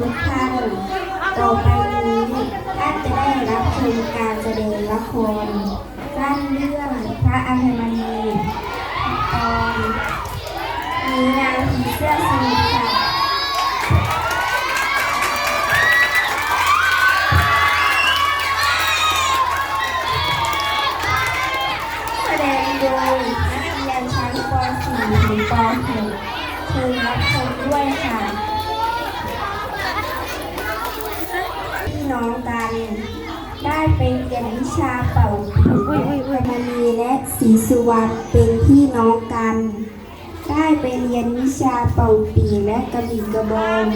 ทุกท่าน ต่อไปนี้ท่านจะได้รับชมการแสดงละครสั้นเรื่องพระอภัยมณีตอนมีนางผีเสื้อสมุทรค่ะแสดงโดยนักเรียนชั้นป .4 ถึงป .6 เชิญรับชมด้วยค่ะ พี่น้องกัน ได้ไปเรียนวิชาเป่าปีพมณีและศรีสุวรรณเป็นพี่น้องกัน ได้ไปเรียนวิชาเป่าปีและกระบี่กระบอง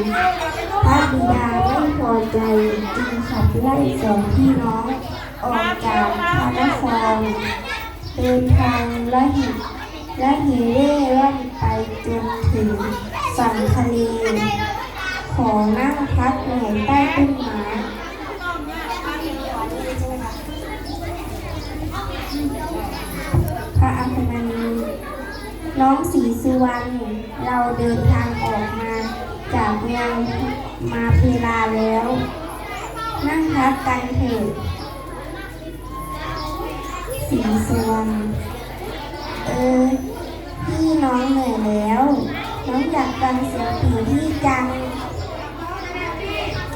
พระบิดาไม่พอใจจึงขับไล่สองพี่น้องออกจากพระนครเดินทางละหิและหิเร่ร่อนไปจนถึงฝั่งทะเล ขอนั่งพักเหนื่อยใต้ต้นไม้ น้องสีสุวรรณเราเดินทางออกมา จากเมืองมาเพลาแล้ว นั่งพักกันเถิดสีสุวรรณเออพี่น้องเหนื่อยแล้ว น้องอยากฟังเสียงผีที่จัง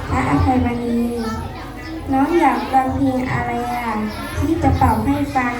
พระอภัยมณีน้องอยากฟังเพลงอะไรอะที่จะเป่าให้ฟัง